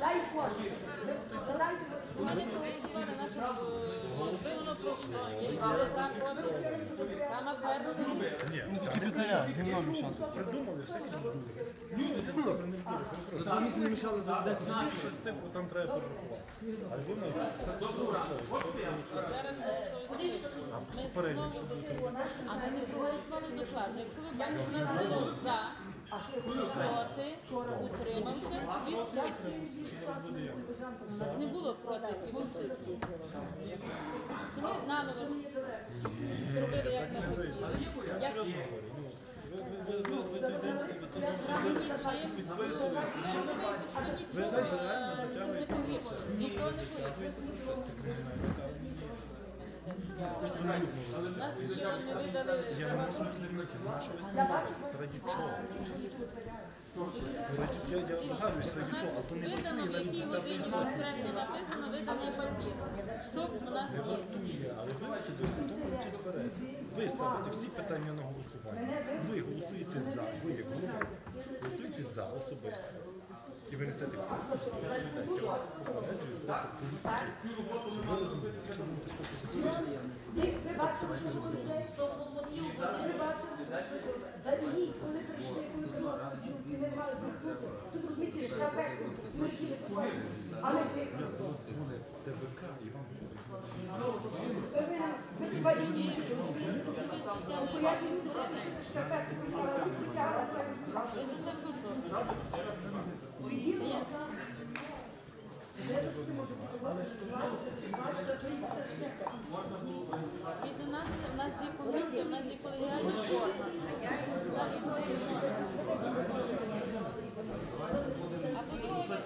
Дай Саме перше. Секретаря, зі мною мішати. За два місяці мішали. Щось типу там треба перерахувати. А ми не проголосували докладно. Якщо ви бачите, нас було за, проти, утримався, відсутні. У нас не було проти і відсутні. Тому наново зробили, як ми хотіли. Як. Я не можу наша виставляється. Раді чого? Я, чого, то не годині конкретно написано виданий папір. Що ви всі питання на голосування. Ви голосуєте за, ви як голова, голосуєте за особисто. І ви несете ви що було? Ви бачили? Коли прийшли, коли приносили чутки, не мали тут. Тут розумієте, що шкарпетки, смертіли походили. Але ви, це ВК і вам це ви, ви хіба і ні, що ви Пояті люди, вони пішли за шкарпетки, а тут потягли, треба сказати. Від у нас у нас є комісія, у нас є колегіальна форма. А по-друге,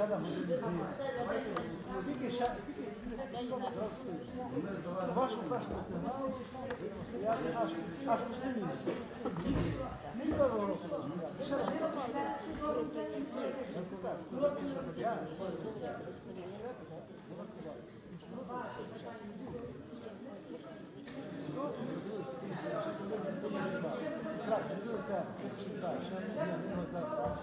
Ще там Тільки ще вашу першу сигналу, я аж аж по селі. Минулого року. Ще раз. Я Так, результат. Так, ще не його зараз.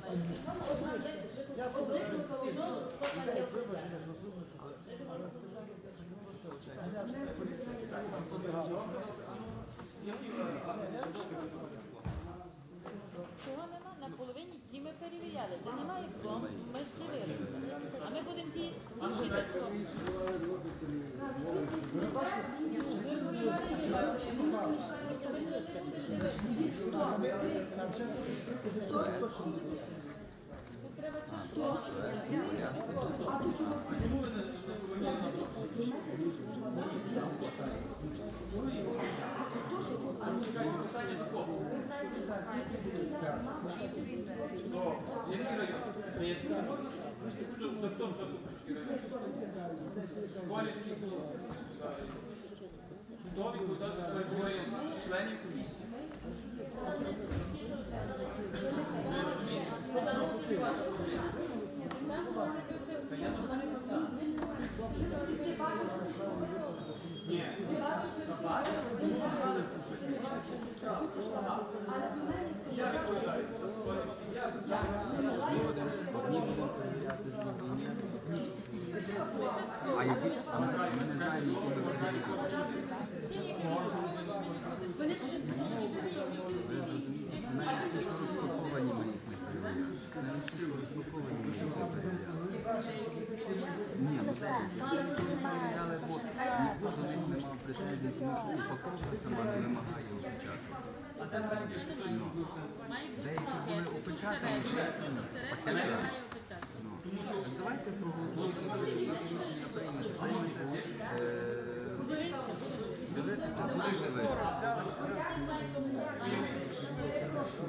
Я не сам вибираю, як просити. Я вибираю людей виборів, Чого нема? На половині ті ми перевіряли. Де немає пломб, ми дивилися. А ми будемо ті зустріти пломб. Тут треба частково. Судові відповідати за своїх членів комісії. Ви розумієте? А які часи? Не знаємо, коли ви будете. Ви розумієте, ті, що розпаковані, ми не перевіряли. Ті, що розпаковані, ми їх не перевіряли. перевіряли, претензій, тому що упаковка сама не вимагає. Ну, Деякі були опечатані. Ну, так Давайте проголосуємо.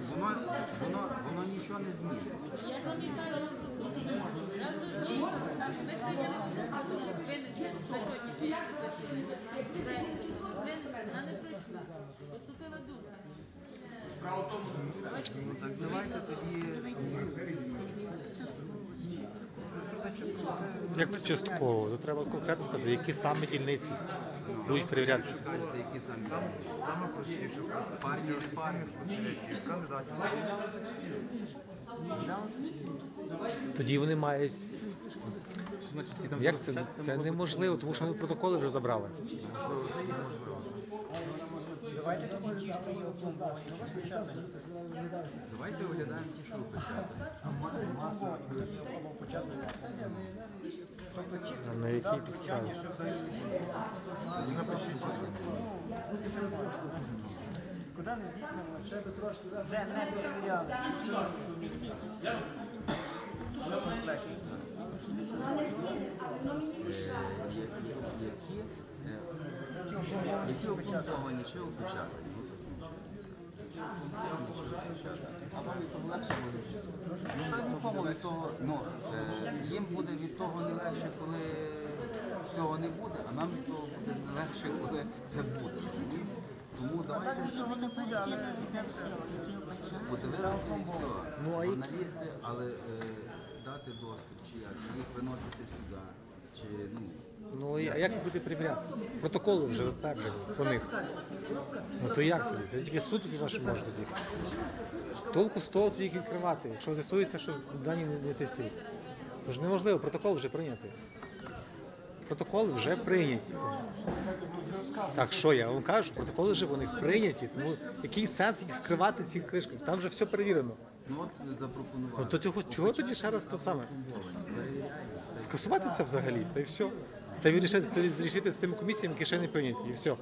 Воно, воно, воно нічого не змінить. Вона Ну так давайте тоді. Як то частково? То треба конкретно сказати, які саме дільниці будуть перевірятися. Саме простіше просто партія. спостерігачів, кандидатів. Тоді вони мають. Як це? Це неможливо, тому що вони протоколи вже забрали. Давайте тоді ті, що є опломбовані. Давайте оглядаємо ті, що опечатані. Тобто на якій підставі? що напишіть просто. куди не здійснено, ще би трошки, де не перевіряли. Е, які опубліковані чи опечатані. Ну так нікому від того, ну, е, їм буде від того не легше, коли цього не буде, а нам від того буде не легше, коли це буде. Тому давайте подивилися і все. Ну, Журналісти, але е, дати доступ, чи як, їх виносити сюди, чи ну. Ну а як ви будете перевіряти? Протоколи вже затверджені по них. Ну то як тоді? Це тільки суд тоді ваш може тоді. Толку з того тоді відкривати, якщо з'ясується, що дані не, не тесі. Тож неможливо, протокол вже прийнятий. Протоколи вже прийняті. Так що я вам кажу, протоколи вже вони прийняті, тому який сенс їх скривати ці кришки? Там вже все перевірено. Ну от запропонували. Ну то цього чого тоді ще раз то саме? Скасувати це взагалі, та й все. Та вирішити зрішити з тими комісіями, які ще не прийняті, і все.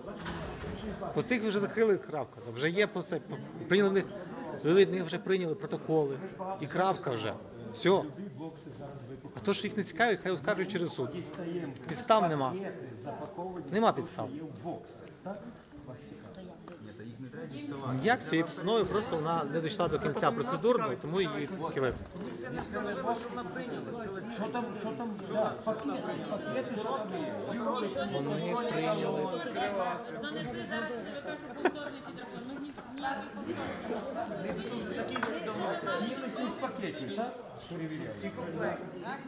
По тих вже закрили крапка. Вже є по це. Прийняли в них, ви від них вже прийняли протоколи. І крапка вже. Все. А то, що їх не цікавить, хай оскаржують через суд. Підстав нема. Нема підстав. Як цієї постанови просто вона не дійшла до кінця процедурно, тому її таке вето. Що там, що там, да, пакети, пакети, що там є? Вони прийняли. Занесли зараз ЦВК, що повторний підрахунок. Ну, ні- ніякий повторний. Цілісність пакетів, так? Перевіряють. І комплект.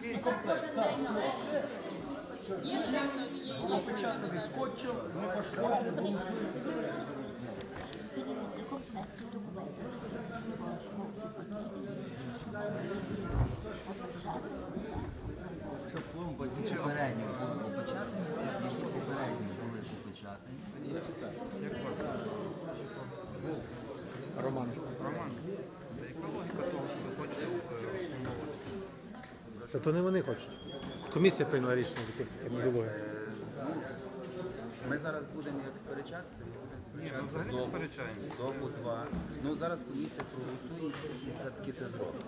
І комплект, так. Є часом, є. Опечатаний скотчем, не пошкоджений. Перевірте документів. Щоб пломба були опечатані. Роман. Роман, яка що. Та то не вони хочуть. Комісія прийняла рішення, якесь таке недолуге. Ми зараз будемо як сперечатися, Ні, ми взагалі не сперечаємося. добу два. Ну зараз комісія проголосує і все-таки це зробить.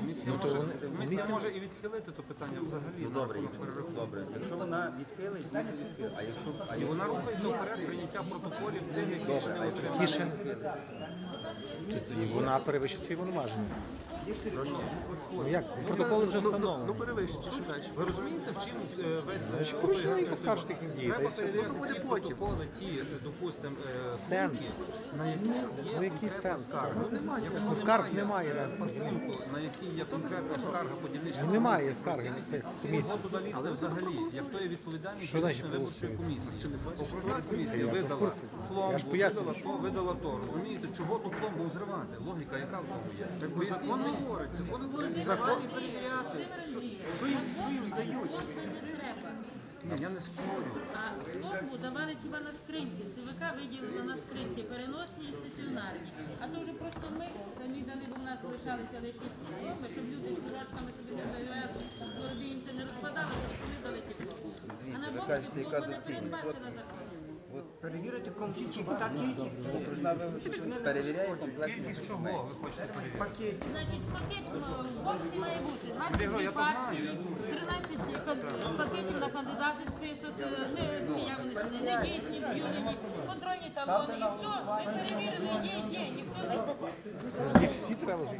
Комісія, Ну, то може, вони- комісія комісія- може і відхилити то питання взагалі. Ну на добре, рахунок якщо, перерахунку. добре. Якщо вона відхилить, то не відхилить. А якщо а І вона рухається вперед прийняття протоколів тих, які ще не а якщо Ті ще Тоді вона перевищить свої повноваження. Ну як? Протоколи вже Ну встановлені. перевищить, що далі. Ви розумієте, в чим е, весь е, Значить, порушення їх оскаржуть їхні дії. та й Треба все. перевіряти ті протоколи, ті, е, допустимо, е, Сенс. пункти, на які Ну який конкретна сенс? скарга. Ну немає. Якщо Ну скарг немає. на який є конкретна скарга по дільничній Ну, Немає скарги на цих комісій. Його взагалі, як то є відповідальність Що значить виборчої комісії. Окружна комісія видала пломбу, Я ж пояснюю, видала то, видала то. Розумієте, чого ту пломбу зривати? Логіка яка в тому є? Якби закон не говорить, закон не говорить, закон і перевіряти. Що їм що дають? Ні, я не спорю. А пломбу давали хіба на скриньки. ЦВК виділила на скриньки переносні і стаціонарні. А то вже просто ми самі дали, в нас лишалися лишні пломби, щоб люди з курочками собі не не розкладали, то ми дали ті пломби. скажете, яка доцільність? От, от Перевірити комплектів, та кількість. виборча перевіряє комплектність документів. Пакет. Значить, пакет ну, в боксі має бути 22 партії, 13 кан- пакетів на кандидати список, е, не ці як вони сюди, не дійсні, бюлені, контрольні талони, і все, ви перевірили, є, є, ніхто не Їх всі треба ж.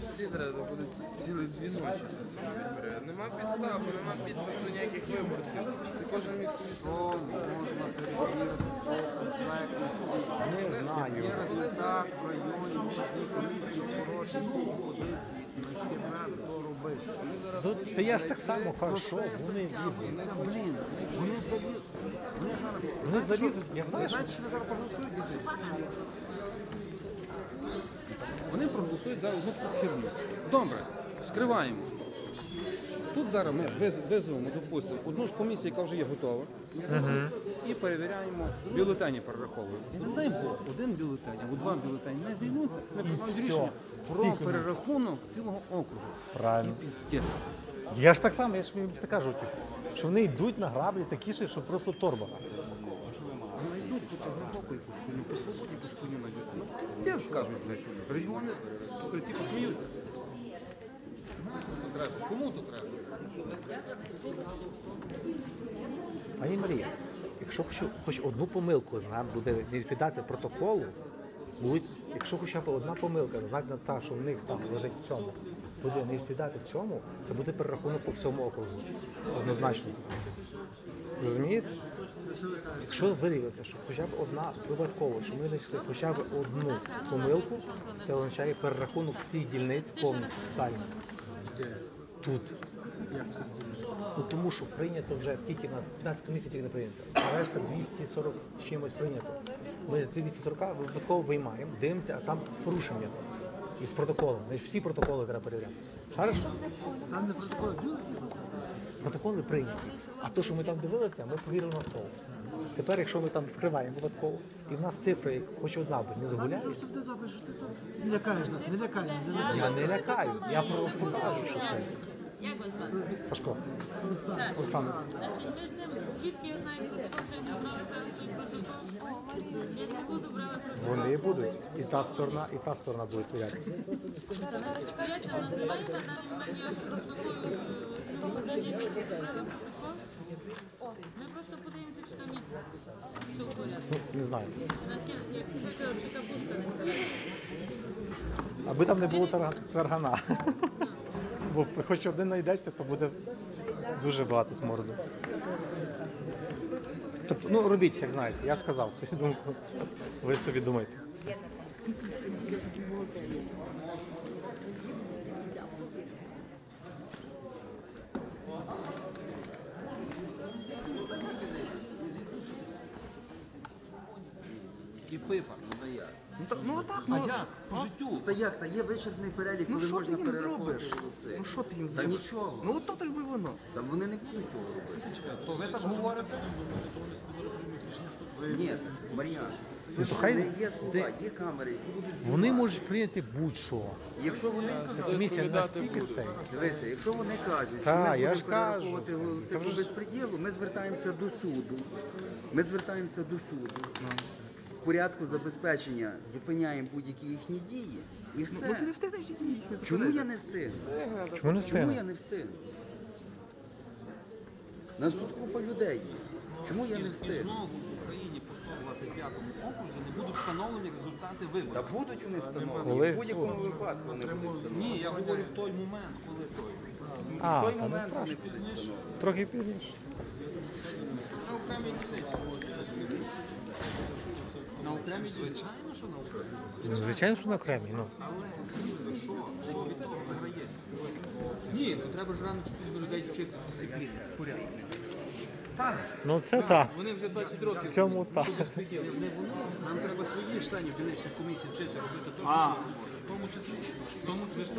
Всі треба буде цілі дві ночі на собі відбере. Нема підстав, нема підпису ніяких виборців. Це кожен міг собі це написати. Не знаю. Результат в районі хороші позиції, знайти хто робити. Тут, та я ж так само кажу, що вони лізуть. Блін, вони залізуть. Вони зараз. Вони залізуть, я знаю, що Знаєте, що вони зараз проголосують? діти? Вони проголосують зараз одну таку херню. Добре, скриваємо. Тут зараз ми визовемо, допустимо, одну з комісій, яка вже є готова, і перевіряємо бюлетені перераховуємо. І не дай Бог, один бюлетень або два бюлетені не зійдуться, ми приймаємо рішення про перерахунок цілого округу. правильно. І піздець. Я ж так само, я ж їм так кажу, типу, що вони йдуть на граблі такі ж, що просто торба. Вони йдуть цього боку якусь хуйню, по свободі хуйню знайдуть. Ну, піздець скажуть, що. Регіони покриті посміються. Кому то треба? Пані Марія, якщо хоч, хоч одну помилку нам буде відповідати протоколу, будуть, якщо хоча б одна помилка, знати та, що в них там лежить в цьому, буде не відповідати цьому, це буде перерахунок по всьому округу. Однозначно. Розумієте? Якщо виявиться, що хоча б одна випадково, що ми знайшли хоча б одну помилку, це означає перерахунок всіх дільниць повністю тотально. Тут. Ну тому що прийнято вже скільки нас 15 комісій не прийнято, а решта 240 чимось прийнято. Ми з 240 випадково виймаємо, дивимося, а там порушення. І з протоколом. Значить, всі протоколи треба перевіряти. Хорошо? Там не протоколи Протоколи прийняті. А то, що ми там дивилися, ми повірили на слово. Тепер, якщо ми там скриваємо випадково, і в нас цифри, хоч одна би не загуляє, не лякаєш, не лякай. я не лякаю. Я просто кажу, що це. Як вас звати? Сашко. Олександр. Значить, ми ж тим, дітки я знаю, протокол, що ми брали зараз той протокол. Я не буду брала протокол. Вони будуть. І та сторона, і та сторона буде стояти. Та нас стоять, нас немає на даний момент я протоколу. Ми просто подивимося, чи там є все в порядку. Не знаю. Як ви кажете, чи капуста не стоїть. Аби там не було тарга- таргана. Бо хоч один знайдеться, то буде дуже багато смороду. Тобто, ну робіть, як знаєте, я сказав свою думку. Ви собі думайте. І пипа надає. Ну так, ну так, А ну, як? по життю. Та як? Та є вичерпний перелік, Ну коли що ти можна їм перераховувати зробиш? голоси. Ну що ти їм Та зробиш? нічого. Ну от то так би воно. Та вони не будуть того робити. То ви так говорите? Ні, Мар'ян, Ну, ти то що, хай- не є слова, є камери, які будуть знімати. Вони можуть прийняти будь-що. Якщо вони Ця комісія настільки цей. Дивися, якщо вони кажуть, що Та, ми я будемо ж кажу, перераховувати голоси це по безпреділу, ми звертаємося до суду. Ми звертаємося до суду. В порядку забезпечення зупиняємо будь-які їхні дії. І все. Ну ти не встигнеш їх не Чому я не встигну? Чому не Чому встигне? я не встигну? Нас тут купа людей є. Чому я не встигну? Знову в Україні по 125 окрузі не будуть встановлені результати виборів. Та будуть вони встановлені. Колись В будь-якому будуть. випадку вони будуть встановлені. Ні, я говорю в той момент, коли той. А, В той та не момент вони страшно. будуть встановлені. Трохи пізніше. На окремій дітей На окремій звичайно, що на окремій. Ну, Звичайно, що на окремі. Ну. Але що, що від того виграється? Ні, ну треба ж рано чи пізно людей вчити дисципліни, порядку. Так, ну це так. Вони вже 20 років. В цьому так. не. Нам треба своїх членів дільничних комісій вчити робити те, що ми. В тому числі. В тому числі.